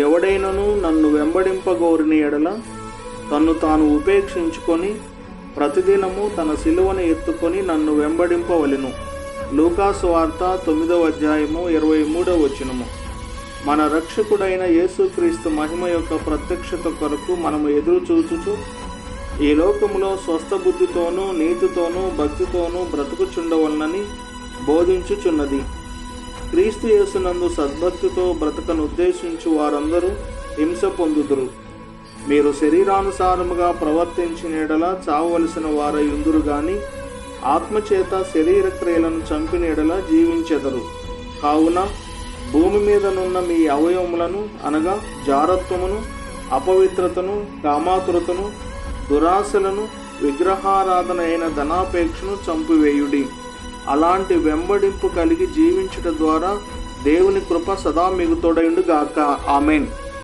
ఎవడైనను నన్ను వెంబడింపగోరిన ఎడల తన్ను తాను ఉపేక్షించుకొని ప్రతిదినము తన సిలువను ఎత్తుకొని నన్ను వెంబడింపవలెను. లూకాసు వార్త తొమ్మిదవ అధ్యాయము ఇరవై మూడవ వచనము. మన రక్షకుడైన యేసుక్రీస్తు మహిమ యొక్క ప్రత్యక్షత కొరకు మనము ఎదురు చూచుచు ఈ లోకములో స్వస్థ బుద్ధితోనూ నీతితోనూ భక్తితోనూ బ్రతుకుచుండవలనని బోధించుచున్నది. క్రీస్తు యేసునందు సద్భక్తితో బ్రతకను ఉద్దేశించు వారందరూ హింస పొందుదురు. మీరు శరీరానుసారముగా ప్రవర్తించిన ఎడల చావవలసిన వారై ఉందురు గాని ఆత్మచేత శరీర క్రియలను చంపిన ఎడల జీవించెదరు. కావున భూమి మీదనున్న మీ అవయవములను అనగా జారత్వమును అపవిత్రతను కామాతురతను దురాశలను విగ్రహారాధన అయిన ధనాపేక్షను చంపివేయుడి. అలాంటి వెంబడింపు కలిగి జీవించుట ద్వారా దేవుని కృప సదా మిగుతోడైండుగాక. ఆమెన్.